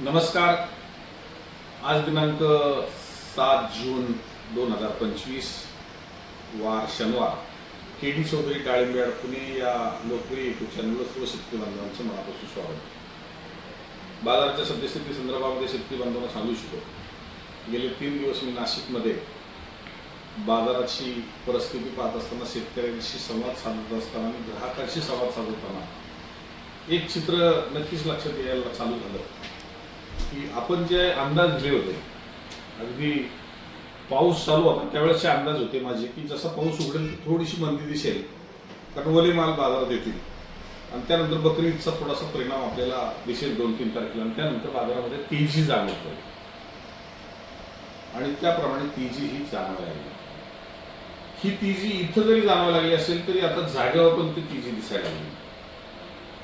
नमस्कार. आज दिनांक सात जून दोन हजार पंचवीस वार शनिवार. के डी चौधरी डाळिंबेड पुणे या लोकप्रिय युट्यूब चॅनलवर सर्व शेतकरी बांधवांचं मनापासून स्वागत. बाजाराच्या सद्यस्थिती संदर्भामध्ये शेतकरी बांधवांना सांगू इच्छितो. गेले तीन दिवस मी नाशिकमध्ये बाजाराची परिस्थिती पाहत असताना शेतकऱ्यांशी संवाद साधत असताना आणि ग्राहकांशी संवाद साधताना एक चित्र नक्कीच लक्षात यायला चालू झालं. की आपण जे अंदाज दिले होते अगदी पाऊस चालू होता त्यावेळेसचे अंदाज होते माझे की जसा पाऊस उघडेल की थोडीशी मंदी दिसेल कारण ओले माल बाजारात येतील. आणि त्यानंतर बकरीदचा थोडासा परिणाम आपल्याला दिसेल दोन तीन तारखेला आणि त्यानंतर बाजारामध्ये तेजी जाणवतोय आणि त्याप्रमाणे तेजी ही जाणवायला लागली ही तेजी इथं जरी जाणवायला लागली असेल तरी आता जागेवर पण ती तेजी दिसायला लागली.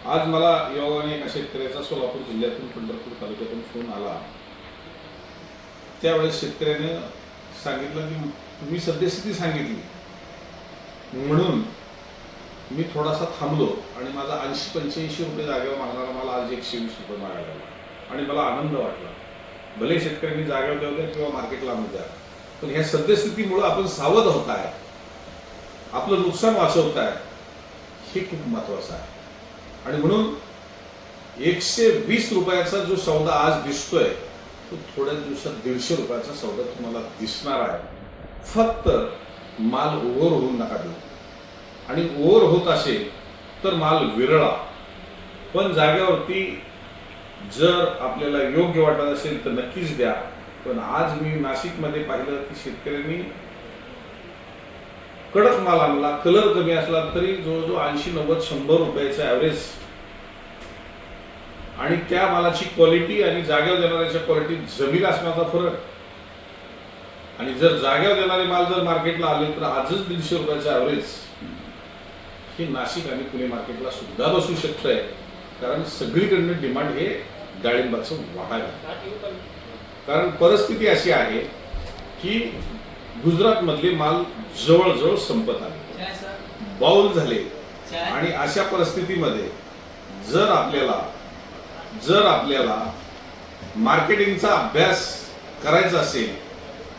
आज मला योगाने एका शेतकऱ्याचा सोलापूर जिल्ह्यातून पंढरपूर तालुक्यातून फोन आला. त्यावेळेस शेतकऱ्याने सांगितलं की मी सद्यस्थिती सांगितली. म्हणून मी थोडासा थांबलो आणि माझा ऐंशी पंच्याऐंशी रुपये जागेवर मागणारा मला आज एकशे वीस रुपये मागायला आणि मला आनंद वाटला. भले शेतकऱ्यांनी जागेवर देऊ द्या किंवा मार्केटला आणू द्या पण ह्या सद्यस्थितीमुळं आपण सावध होत आहे. आपलं नुकसान वाचवताय हे खूप महत्वाचं आहे. आणि म्हणून एकशे वीस रुपयाचा जो सौदा आज दिसतोय तो थोड्या दिवसात दीडशे रुपयाचा सौदा तुम्हाला दिसणार आहे. फक्त माल ओव्हर होऊन नका देऊ. आणि ओव्हर होत असेल तर माल विरळा. पण जागेवरती जर आपल्याला योग्य वाटत असेल तर नक्कीच द्या. पण आज मी नाशिकमध्ये पाहिलं की शेतकऱ्यांनी कडक माल आणला कलर कमी असला तरी जवळजवळ ऐंशी नव्वद शंभर रुपयाचा ॲव्हरेज आणि त्या मालाची क्वालिटी आणि जागेवर देणाऱ्याच्या क्वालिटी जमीन असण्याचा फरक. आणि जर जागेवर देणारे माल जर मार्केटला आले तर आजच दीडशे रुपयाचा ॲव्हरेज हे नाशिक आणि पुणे मार्केटला सुद्धा बसू शकतंय. कारण सगळीकडनं डिमांड हे डाळिंबाचं वाढायला कारण परिस्थिती अशी आहे की गुजरात मधले माल जवळजवळ संपत आले. बाउल झाले. आणि अशा परिस्थितीमध्ये जर आपल्याला जर आपल्याला मार्केटिंगचा अभ्यास करायचा असेल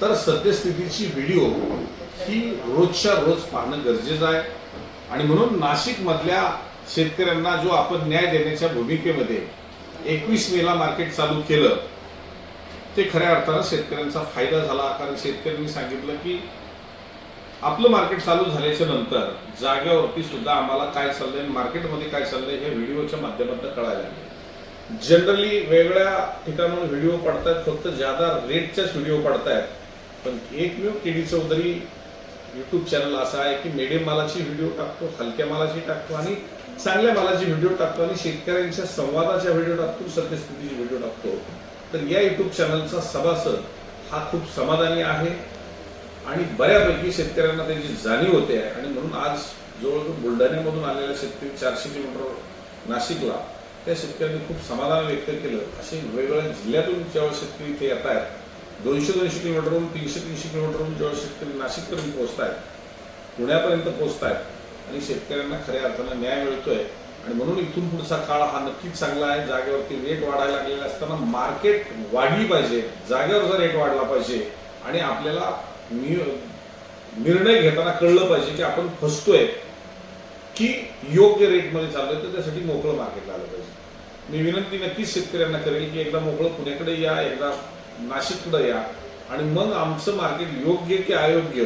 तर सद्यस्थितीची व्हिडिओ ही रोजच्या रोज पाहणं गरजेचं आहे. आणि म्हणून नाशिक मधल्या शेतकऱ्यांना जो आपण न्याय देण्याच्या भूमिकेमध्ये एकवीस मेला मार्केट चालू केलं ते खऱ्या अर्थानं शेतकऱ्यांचा फायदा झाला. कारण शेतकऱ्यांनी सांगितलं की आपलं मार्केट चालू झाल्याच्यानंतर जागेवरती सुद्धा आम्हाला काय चाललंय मार्केटमध्ये काय चाललंय हे व्हिडिओच्या माध्यमातून कळायला लागले. जनरली वेगळ्या ठिकाणून व्हिडिओ पडतायत फक्त ज्यादा रेटच्याच व्हिडिओ पडतायत. पण एकमेव K D Chaudhari YouTube channel असा आहे की मिडियम मालाची व्हिडिओ टाकतो हलक्या मालाची टाकतो आणि चांगल्या मालाची व्हिडिओ टाकतो आणि शेतकऱ्यांच्या संवादाच्या व्हिडिओ टाकतो सत्यस्थितीची व्हिडिओ टाकतो. तर या यूट्यूब चॅनलचा सभासद हा खूप समाधानी आहे आणि बऱ्यापैकी शेतकऱ्यांना त्याची जाणीव होते आहे. आणि म्हणून आज जवळजवळ बुलढाण्यामधून आलेल्या शेतकरी चारशे किलोमीटर नाशिकला त्या शेतकऱ्यांनी खूप समाधान व्यक्त केलं. असे वेगवेगळ्या जिल्ह्यातून जेव्हा शेतकरी इथे येत आहेत दोनशे दोनशे किलोमीटरहून तीनशे तीनशे किलोमीटरहून जेव्हा शेतकरी नाशिकपर्यंत पोहोचत आहेत पुण्यापर्यंत पोहोचत आहेत आणि शेतकऱ्यांना खऱ्या अर्थानं न्याय मिळतोय आणि म्हणून इथून पुढचा काळ हा नक्कीच चांगला आहे. जागेवरती रेट वाढायला लागलेला असताना मार्केट वाढली पाहिजे. जागेवरचा रेट वाढला पाहिजे आणि आपल्याला नि- निर्णय घेताना कळलं पाहिजे की आपण फसतोय की योग्य रेटमध्ये चाललोय तर त्यासाठी मोकळं मार्केटला आलं पाहिजे. मी विनंती नक्कीच शेतकऱ्यांना करेल की एकदा मोकळं पुण्याकडे या एकदा नाशिककडे या. आणि मग आमचं मार्केट योग्य की अयोग्य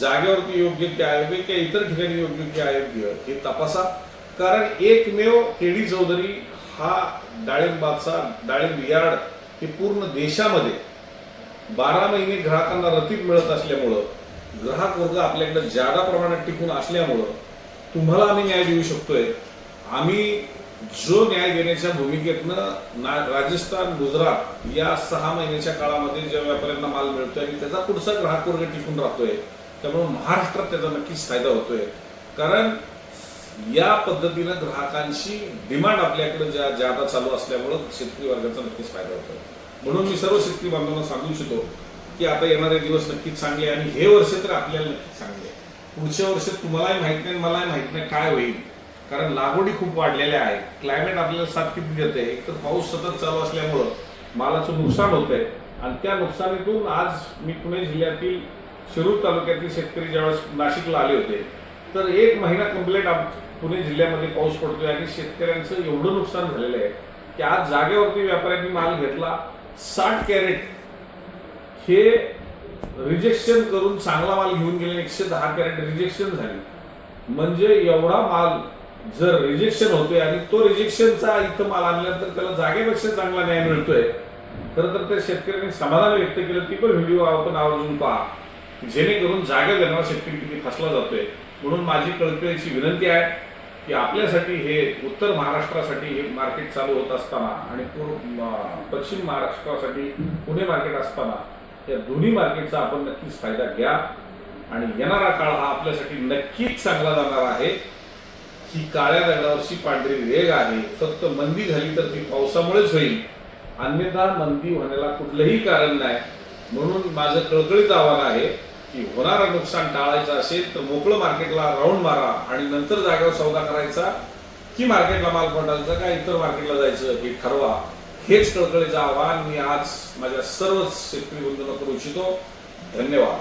जागेवरती योग्य की अयोग्य किंवा इतर ठिकाणी योग्य की अयोग्य हे तपासा. कारण एकमेव केडी चौधरी हा डाळिंबाचा डाळिंब यार्ड हे पूर्ण देशामध्ये बारा महिने ग्राहकांना रतीब मिळत असल्यामुळं ग्राहक वर्ग आपल्याकडे जादा प्रमाणात टिकून असल्यामुळं तुम्हाला आम्ही न्याय देऊ शकतोय. आम्ही जो न्याय देण्याच्या भूमिकेतनं ना राजस्थान गुजरात या सहा महिन्याच्या काळामध्ये ज्या व्यापाऱ्यांना माल मिळतोय आणि त्याचा पुढचा ग्राहक वर्ग टिकून राहतोय त्यामुळे महाराष्ट्रात त्याचा नक्कीच फायदा होतोय. कारण या पद्धतीनं ग्राहकांशी डिमांड आपल्याकडे ज्या ज्यादा चालू असल्यामुळं शेतकरी वर्गाचा नक्कीच फायदा होतो म्हणून मी सर्व शेतकरी बांधवांना सांगू इच्छितो की आता येणारे दिवस नक्कीच चांगले आणि हे वर्ष तर आपल्याला नक्कीच चांगले पुढच्या वर्षात तुम्हालाही माहीत नाही मलाही माहीत नाही काय होईल. कारण लागवडी खूप वाढलेल्या आहेत क्लायमेट आपल्याला साथ किती देते एक तर पाऊस सतत चालू असल्यामुळं मालाचं नुकसान होतंय. आणि त्या नुकसानीतून आज मी पुणे जिल्ह्यातील शिरूर तालुक्यातील शेतकरी ज्यावेळेस नाशिकला आले होते तर एक महिना कंप्लेंट पुणे जिल्ह्यामध्ये पाऊस पडतोय आणि शेतकऱ्यांचं एवढं नुकसान झालेलं आहे की आज जागेवरती व्यापाऱ्यांनी माल घेतला साठ कॅरेट हे रिजेक्शन करून चांगला माल घेऊन गेले एकशे दहा कॅरेट रिजेक्शन झाली. म्हणजे एवढा माल जर रिजेक्शन होतोय आणि तो रिजेक्शनचा इथं माल आणल्यानंतर त्याला जागेपेक्षा चांगला न्याय मिळतोय खरं तर त्या शेतकऱ्यांनी समाधान व्यक्त केलं. ती पण व्हिडिओ आपण आवर्जून पहा. जेणेकरून जागा देणारा शेतकरी किती फसला जातोय. म्हणून माझी कळकळीची विनंती आहे की आपल्यासाठी हे उत्तर महाराष्ट्रासाठी हे मार्केट चालू होत असताना आणि पूर्व पश्चिम महाराष्ट्रासाठी पुणे मार्केट असताना या दोन्ही मार्केटचा आपण नक्कीच फायदा घ्या. आणि येणारा काळ हा आपल्यासाठी नक्कीच चांगला जाणार आहे. ही काळ्या दगडावरची पांढरी रेग आहे. फक्त मंदी झाली तर ती पावसामुळेच होईल. अन्यथा मंदी होण्याला कुठलंही कारण नाही. म्हणून माझं कळकळीत आव्हान आहे की होणारं नुकसान टाळायचं असेल तर मोकळं मार्केटला राऊंड मारा आणि नंतर जागेवर सौदा करायचा की मार्केटला माल पडायचा का इतर मार्केटला जायचं हे ठरवा. हेच कळकळीचं आव्हान मी आज माझ्या सर्व शेतकरी बंधूंना करू इच्छितो. धन्यवाद.